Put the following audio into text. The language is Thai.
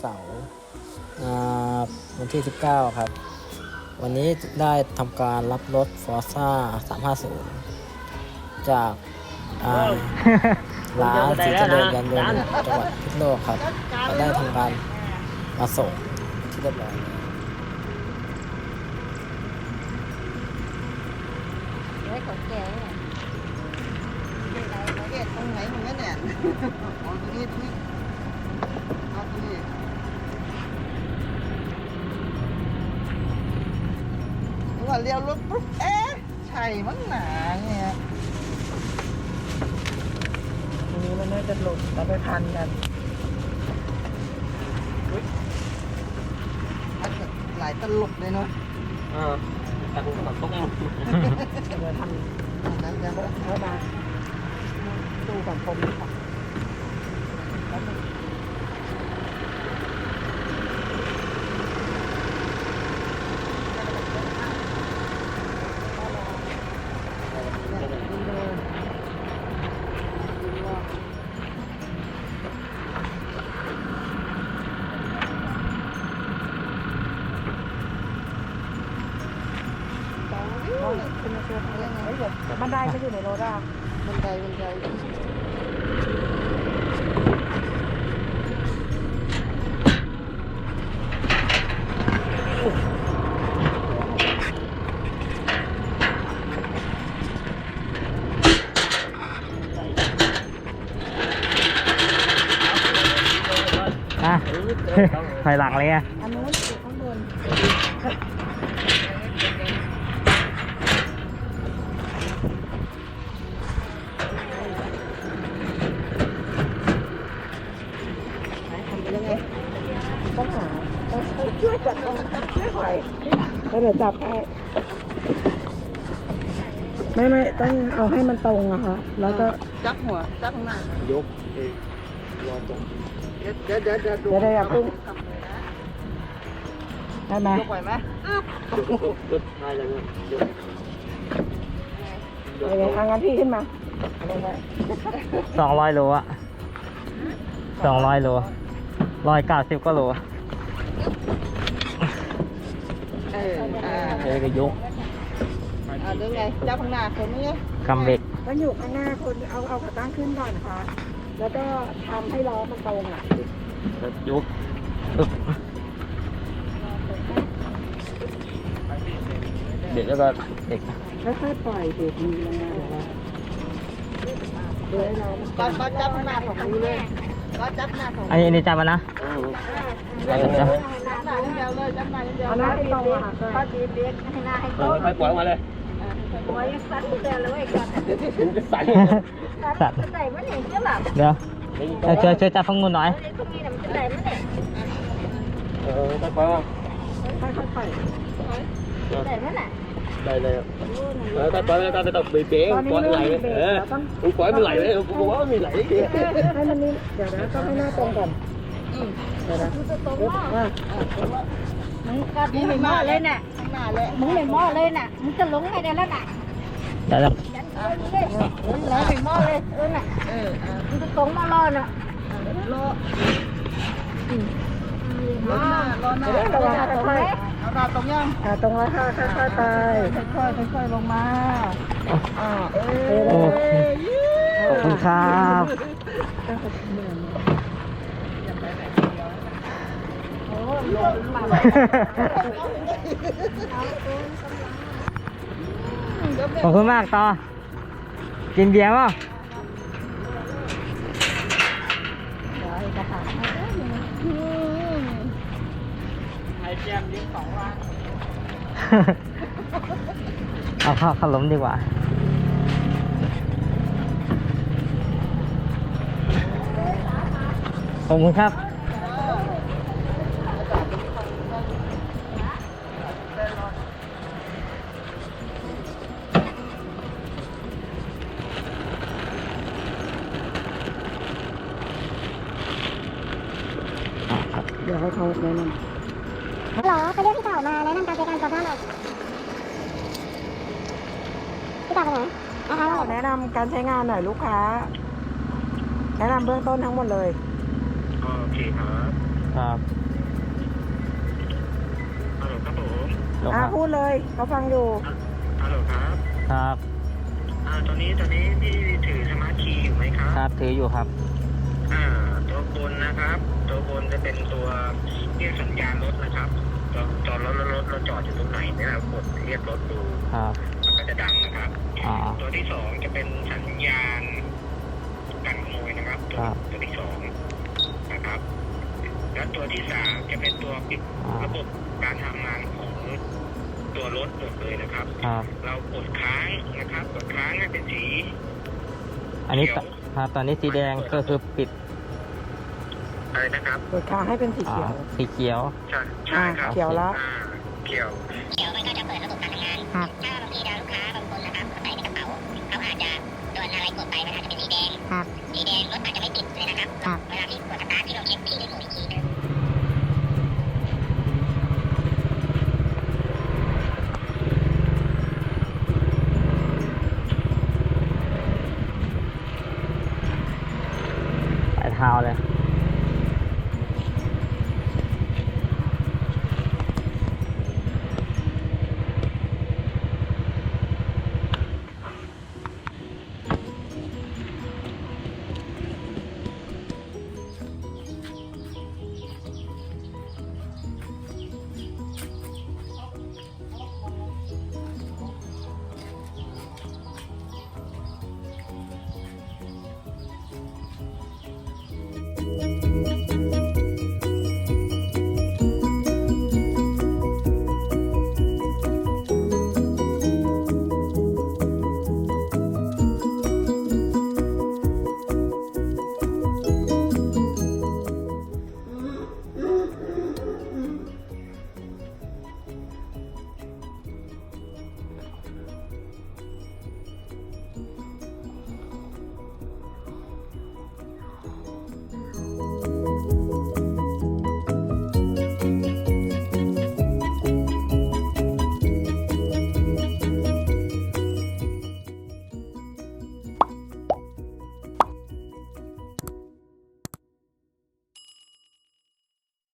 เสาร์อ่าวันที่ 19 ครับ วันนี้ได้ทำการรับรถ Forza 350 จากอ่าร้านสีเจริญยานยนต์จังหวัดพิษณุโลกครับก็ได้ทำการมาส่งที่เรียบร้อยแล้วไว้ของแกเนี่ยเกตตรงไหนมึงนั่นเนี่ยอ๋ อตรงนี้ตรงนี้เอาตรงนี้ว่าเลี้ยวรถปุ๊บเอ๊ะใช่มั้งหนาเนี่ยทีนี้มันน่าจะหลุดแล้วไปพันกันมันก็หลายตลบเลยเนาะเออแต่ผมก็ต้องหลบเดี๋ยวทำนั้นยังเข้ามาดูสังคมดีกว่า บันไดไม่อยู่ในรถอะบันไดบันไดอะถอยหลังเลยอะอันนู้นอยู่ข้างบน ช่วยจับต้องช่วยหอยแล้วเดี๋ยวจับให้ไม่ไม่ต้องเอาให้มันตรงอะค่ะ แล้วก็จับหัวจับข้างหน้ายกเองรอตรงเดี๋ยวเดี๋ยวเดี๋ยวเดี๋ยวดูเดี๋ยวได้อย่าเพิ่งได้ไหมยกไหวไหมรถมาอย่างเงี้ยยกเอาอย่างเอางั้นพี่ขึ้นมาเอาลงไปสองร้อยโลอะสองร้อยโลร้อยเก้าสิบก็โลเอออ่าเดี๋ยวก็ยกอ่าเดี๋ยวไงจับข้างหน้าคนนี้กำเบรกต้องอยู่ข้างหน้าคนเอาเอาขาตั้งขึ้นก่อนนะคะแล้วก็ทำให้ล้อมันตรงอะยกอึ๊บเดี๋ยวแล้วก็เด็กค่อยๆปล่อยเบรกมือลงมาเดี๋ยวให้ล้อมันก็ก็จับข้างหน้าของมือเลยก็จับหน้าข องอันนี้อันนี้จำมานะจับจับจับหน้าอย่างเดียวเลยจับหน้าอย่างเดียวเอาหน้าให้ตรงอะค่ะพอดีเบรกให้หน้าให้เอตรองค่อยปล่อยออกมาเลยหัวยังสั่นแต่เลยก่อนสั่นสั่นจะได้มั้ยเนี่ยเจ้าหลับเดี๋ยวเดี๋ยวช่วยช่วยจับฟังมือหน่อยเดี๋ยวตรงนี้น่ะมันจะได้มั้ยเนี่ยเออค่อยปล่อยออกค่อยๆปล่อยได้มั้ยน่ะได้เลยเออค่อย ปล่อยแล้วก็ต้องเบรกเบรกตอนนี้ปล่อยไม่ไหลมีเบรกเออเราต้องผมปล่อยมันไหลเลยผมว่ามันมีไหล เดียวให้มันนี่เดี๋ยวนะต้องให้หน้าตรงก่อนเดี๋ยวนะมันจะตรงปึ๊บว่าอะมึงกัดมึงไม่หม้อเลยน่ะข้างหน้าเลยมึงไม่หม้อเลยน่ะมึงจะลงให้ได้แล้วน่ะได้แล้วยันเออเลยมึงไม่หม้อเลยเออน่ะเอออ่ามึงจะตรงมารอน่ะรอรอหน้ารอหน้าเดี๋ยวระวังค่อยเอาหน้าตรงยังๆอะตรงแล้วค่ะค่อยๆไป ค่อยๆค่อยๆลงมาอ่าเอโออเค ขอบคุณครับโอ้ลงมาขอบคุณมากต่อ กินเบียร์ป่ะ ไอแจมเลี้ยงสองวันเอาข้าวขนมดีกว่า ขอบคุณครับเดี๋ยวให้เขาแนะนฮั ลโหลไปเรียกพี่เต่ามาแนะนำการใช้การก่อสร้างหน่อยพี่เต่าไปไหนนะคะำแนะนำการใช้งานหน่อยลูกค้า แนะนำเบื้องต้นทั้งหมดเลย โอเคครับครับฮัลโหลครับผมลงอ่ามาพูดเลยเขาฟังอยู่ ฮัลโหลครับครับอ่าตอนนี้ตอนนี้พี่ถือสมาร์ทคีย์อยู่ไหมครับ ครับถืออยู่ครับ อ่า ตัวบนนะครับ ตัวบนจะเป็นตัวเรียกสัญญาณรถนะครับจอจอดรถรถรถเราจอดอยู่ตรงไหนเนี่ยเรากดเรียกรถดูครับมันก็จะดังนะครับอ๋อตัวที่สองจะเป็นสัญญาณกันขโมยนะครับ ตัวครับ ตัวที่สองนะครับ แล้วตัวที่สามจะเป็นตัวปิดอ๋อระบบการทำงานของตัวรถหมดเลยนะครับ ครับ เรากดค้างนะครับ กดค้างให้เป็นสีอันนี้เขียวครับตอนนี้สีแดงก็คือปิด อะไรนะครับเปิดค้างให้เป็นสีอ๋อเขียว สีเขียว ใช่ใช่ครับอ่าเขียวแล้วอ่าเขียวเขียวมันก็จะเปิดระบบการทำงานครับถ้าบางทีเราลูกค้าบางคนนะครับเขาใส่ในกระเป๋าเขาอาจจะโดนอะไรกดไปมันอาจจะเป็นสีแดงครับ สีแดงรถอาจจะไม่ติดเลยนะครับ ครับ เวลาที่กดสตาร์ทที่เราเช็คที่ในโหมดอีกทีนึง